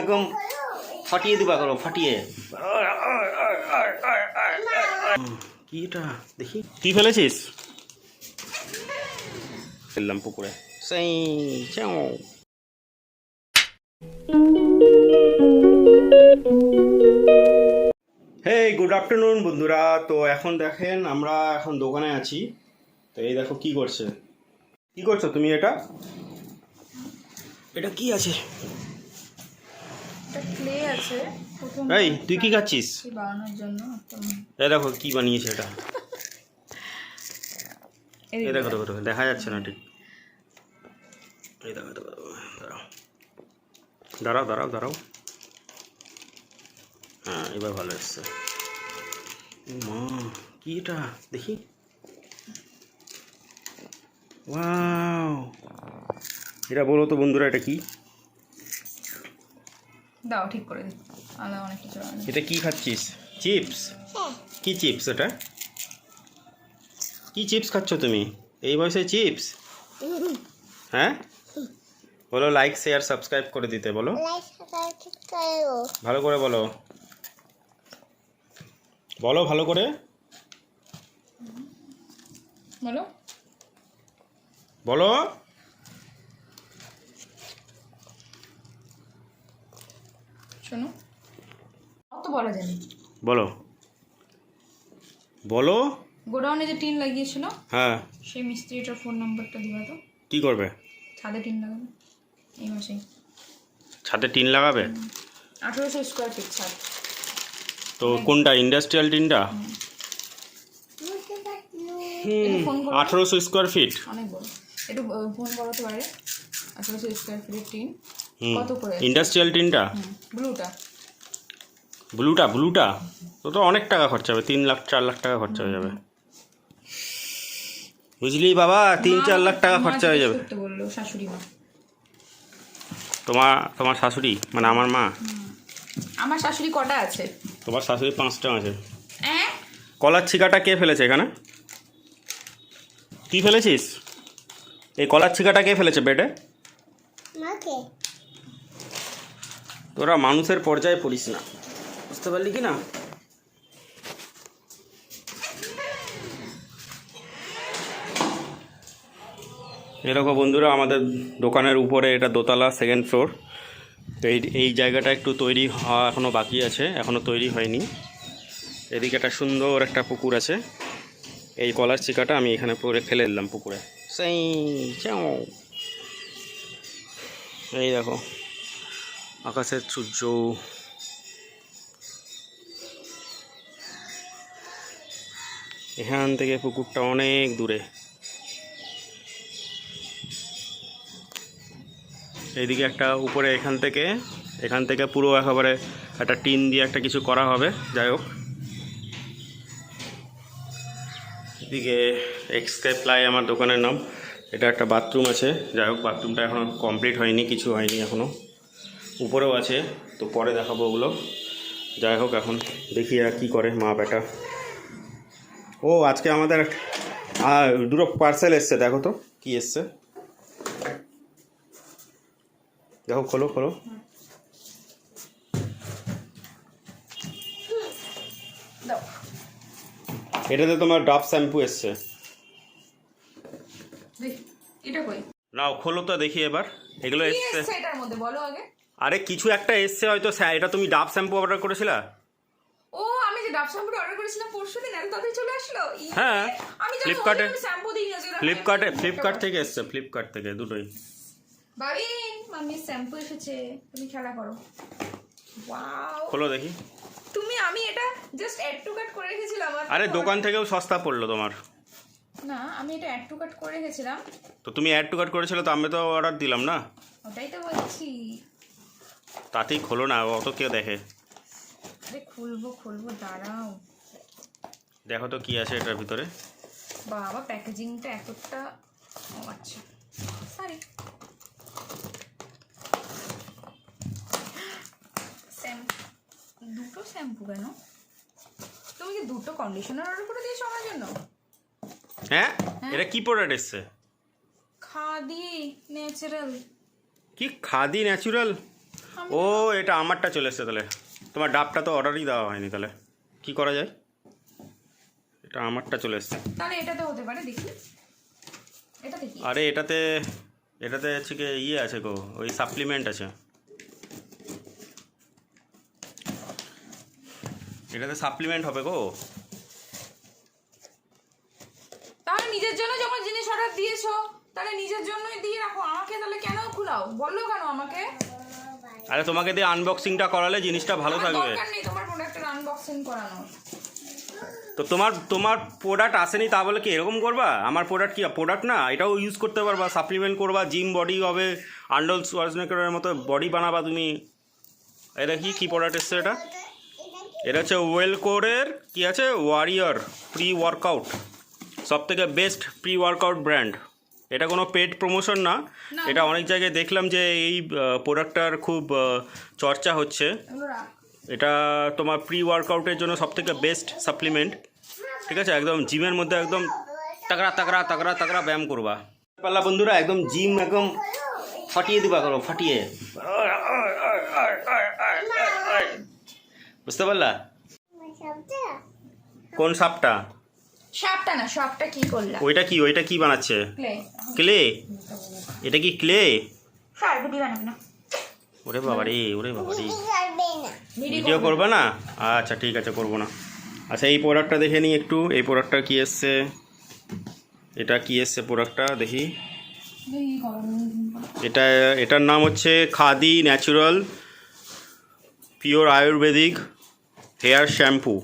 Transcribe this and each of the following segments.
একদম ফাটিয়ে দিবা করো ফাটিয়ে। কি এটা? দেখি। তুই ফেলেছিস? ফেললাম পুকুরে। সেই। হে গুড আফটারনুন বন্ধুরা। তো এখন দেখেন আমরা এখন দোকানে আছি। তো এই দেখো কি করছে। কি করছ তুমি এটা? এটা কি আছে? একটা ক্লে আছে। এই তুই কি খাচ্ছিস? বানানোর জন্য এই দেখো কি বানিয়েছে এটা। এই দেখো দেখো। যাচ্ছে না ঠিক। এই দেখো দেখো দেখো, দাঁড়াও। দাঁড়াও দাঁড়াও দাঁড়াও। হ্যাঁ এবার ভালো এসছে। মা কি এটা? দেখি। ওয়াও। এটা বলো তো বন্ধুরা এটা কি? দাও ঠিক করে দিই আলাদা অনেক কিছু এটা কি খাচ্ছিস? চিপস? কি চিপস এটা? কি চিপস খাচ্ছ তুমি? এই বয়সে চিপস? হ্যাঁ? বলো লাইক শেয়ার সাবস্ক্রাইব করে দিতে বলো। ভালো করে বলো। বলো ভালো করে। বলো। বলো। শোনো। অত বলা জানি বলো। বলো। গোডাউনে যে টিন লাগিয়েছিল হ্যাঁ। সেই মিস্ত্রিটার ফোন নাম্বারটা দিবা তো। কি করবে? ছাদে টিন লাগাবে। এই মাসেই। ছাদে টিন লাগাবে? আঠেরোশো স্কোয়ার ফিট ছাদ। তো কোনটা ইন্ডাস্ট্রিয়াল টিনটা? আঠেরোশো স্কোয়ার ফিট অনেক বড়। একটু ফোন করো তো বাইরে আঠেরোশো স্কোয়ার ফিটের টিন। কত করে ইন্ডাস্ট্রিয়াল টিনটা? ব্লুটা। ব্লুটা ব্লুটা? তো তো অনেক টাকা খরচা হবে তিন লাখ চার লাখ টাকা খরচা হয়ে যাবে। বুঝলি বাবা? তিন চার লাখ টাকা খরচা হয়ে যাবে। শাশুড়ি মা। তোমার তোমার শাশুড়ি? মানে আমার মা? আমার শাশুড়ি কটা আছে? তোমার শাশুড়ি পাঁচটা আছে। হ্যাঁ কলার ছিকাটা কে ফেলেছে এখানে? তুই ফেলেছিস? এই কলার ছিকাটা কে ফেলেছে বেডে? তোরা মানুষের পর্যায়ে পড়িস না। বুঝতে পারলি কি না? এরকম বন্ধুরা, আমাদের দোকানের উপরে এটা দোতলা সেকেন্ড ফ্লোর এই এই জায়গাটা একটু তৈরি হওয়া এখনও বাকি আছে এখনও তৈরি হয়নি। এদিকে একটা সুন্দর একটা পুকুর আছে। এই কলার চিকাটা আমি এখানে পরে ফেলে দিলাম পুকুরে। সেই। এই দেখো। আকাশের সূর্য। এখান থেকে পুকুরটা অনেক দূরে। এইদিকে একটা উপরে এখান থেকে এখান থেকে পুরো একেবারে একটা টিন দিয়ে একটা কিছু করা হবে, যাই হোক। এদিকে এক্সকে প্লাই আমার দোকানের নাম। এটা একটা বাথরুম আছে, যাই হোক বাথরুমটা এখনও কমপ্লিট হয়নি, কিছু হয়নি এখনও উপরেও আছে তো পরে দেখাবো ওগুলো। যাই হোক এখন দেখি আর কী করে মা বেটা। ও আজকে আমাদের দুটো পার্সেল এসছে দেখো তো কি এসছে। দেখো খোলো খোলো। এটাতে তোমার ডাব শ্যাম্পু এসছে। নাও খোলো তো দেখি এবার। এগুলো এসছে। এসছে এটার মধ্যে? বলো আগে। আরে কিছু একটা এসছে হয়তো স্যার। এটা তুমি ডাব শ্যাম্পু অর্ডার করেছিলা? ও আমি যে ডাব শ্যাম্পু অর্ডার করেছিলাম পরশু দিন এত তাড়াতাড়ি চলে আসলো? ইয়ে, হ্যাঁ, আমি ফ্লিপকার্টে- শ্যাম্পু দিই না ফ্লিপকার্টে ফ্লিপকার্ট থেকে এসছে ফ্লিপকার্ট থেকে দুটোই। বাবিন মাম্মি শ্যাম্পু এসেছে তুমি খেলা করো। ওয়াও খোলো দেখি। তুমি আমি এটা জাস্ট অ্যাড টু কাট করে রেখেছিলাম আর আরে দোকান থেকেও সস্তা পড়ল তোমার। না আমি এটা অ্যাড টু কাট করে রেখেছিলাম। তো তুমি অ্যাড টু কার্ড করেছিলে তো আমি তো অর্ডার দিলাম না। ওটাই তো বলছি। তাতেই খোলো না অত কেউ দেখে। আরে খুলবো খুলবো দাঁড়াও। দেখো তো কি আছে এটার ভিতরে। বাবা প্যাকেজিংটা এতটা আচ্ছা। সরি দুটো শ্যাম্পু কেন? তুমি কি দুটো কন্ডিশনার অর্ডার করে দিয়েছ আমার জন্য? হ্যাঁ? এটা কি প্রোডাক্ট এসছে? খাদি ন্যাচারাল কি খাদি ন্যাচুরাল ও এটা আমারটা চলে এসছে তাহলে। তোমার ডাবটা তো অর্ডারই দেওয়া হয়নি তাহলে। কি করা যায়? এটা আমারটা চলে এসছে। তাহলে এটাতে হতে পারে দেখি। এটা দেখি। আরে এটাতে এটাতে হচ্ছে কি ইয়ে আছে গো ওই সাপ্লিমেন্ট আছে। এটাতে সাপ্লিমেন্ট হবে গো। তাহলে নিজের জন্য যখন জিনিস অর্ডার দিয়েছ তাহলে নিজের জন্যই দিয়ে রাখো। আমাকে তাহলে কেন খুলাও? বলল কেন আমাকে? আরে তোমাকে দিয়ে আনবক্সিংটা করালে জিনিসটা ভালো থাকবে। তো তোমার তোমার প্রোডাক্ট আসেনি তা বলে কি এরকম করবা? আমার প্রোডাক্ট কি প্রোডাক্ট না এটাও ইউজ করতে পারবা সাপ্লিমেন্ট করবা জিম বডি হবে আন্ডল সোয়ার্জনেকারের মতো বডি বানাবা তুমি। এটা কি কী প্রোডাক্ট এসছে এটা? এটা হচ্ছে ওয়েল কোরের কি আছে? ওয়ারিয়র প্রি ওয়ার্কআউট সব থেকে বেস্ট প্রি ওয়ার্কআউট ব্র্যান্ড এটা কোনো পেড প্রমোশন না। এটা অনেক জায়গায় দেখলাম যে এই প্রোডাক্টটার খুব চর্চা হচ্ছে। এটা তোমার প্রি ওয়ার্কআউটের জন্য সব থেকে বেস্ট সাপ্লিমেন্ট ঠিক আছে? একদম জিমের মধ্যে একদম তাকড়া তাকড়া তাকড়া তাকড়া ব্যায়াম করবা। পাল্লা বন্ধুরা একদম জিম একদম ফাটিয়ে দিবা করো ফাটিয়ে। বুঝতে পারলা? কোন সাপটা? সাপটা না সাপটা কি করলাম? ওইটা কি ওইটা কি বানাচ্ছে? ক্লে। ক্লে? এটা কি ক্লে? সার বানাবে না। ওরে বাবা রে ওরে বাবা রে ভিডিও ভিডিও করবে না। আচ্ছা ঠিক আছে করব না। আচ্ছা এই প্রোডাক্টটা দেখে নিই একটু। এই প্রোডাক্টটা কি এসছে? এটা কি এসছে প্রোডাক্টটা দেখি। এটা এটার নাম হচ্ছে Khadi natural pure ayurvedic hair shampoo.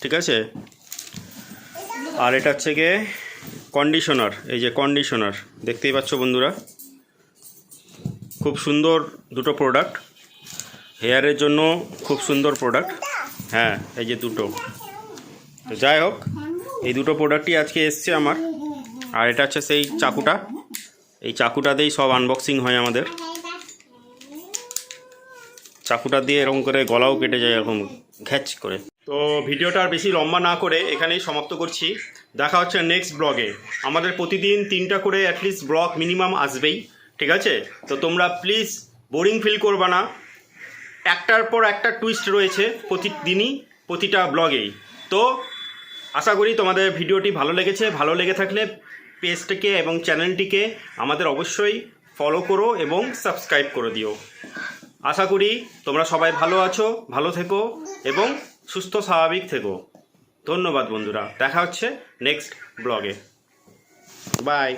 ঠিক আছে? আর এটা হচ্ছে গিয়ে কন্ডিশনার এই যে কন্ডিশনার দেখতেই পাচ্ছ বন্ধুরা। খুব সুন্দর দুটো প্রোডাক্ট হেয়ারের জন্য খুব সুন্দর প্রোডাক্ট হ্যাঁ এই যে দুটো। তো যাই হোক, এই দুটো প্রোডাক্টই আজকে এসছে আমার। আর এটা হচ্ছে সেই চাকুটা। এই চাকুটাতেই সব আনবক্সিং হয় আমাদের। চাকুটা দিয়ে এরকম করে গলাও কেটে যায়, এরকম ঘ্যাচ করে। তো ভিডিওটা আর বেশি লম্বা না করে এখানেই সমাপ্ত করছি। দেখা হচ্ছে নেক্সট ব্লগে আমাদের প্রতিদিন তিনটা করে অ্যাটলিস্ট ব্লগ মিনিমাম আসবেই, ঠিক আছে? তো তোমরা প্লিজ বোরিং ফিল করবা না। একটার পর একটা টুইস্ট রয়েছে প্রতিদিনই, প্রতিটা ব্লগেই তো আশা করি তোমাদের ভিডিওটি ভালো লেগেছে। ভালো লেগে থাকলে পেজটিকে এবং চ্যানেলটিকে আমাদের অবশ্যই ফলো করো এবং সাবস্ক্রাইব করে দিও। আশা করি তোমরা সবাই ভালো আছো, ভালো থেকো এবং সুস্থ স্বাভাবিক থেকো। ধন্যবাদ বন্ধুরা। দেখা হচ্ছে নেক্সট ব্লগে বাই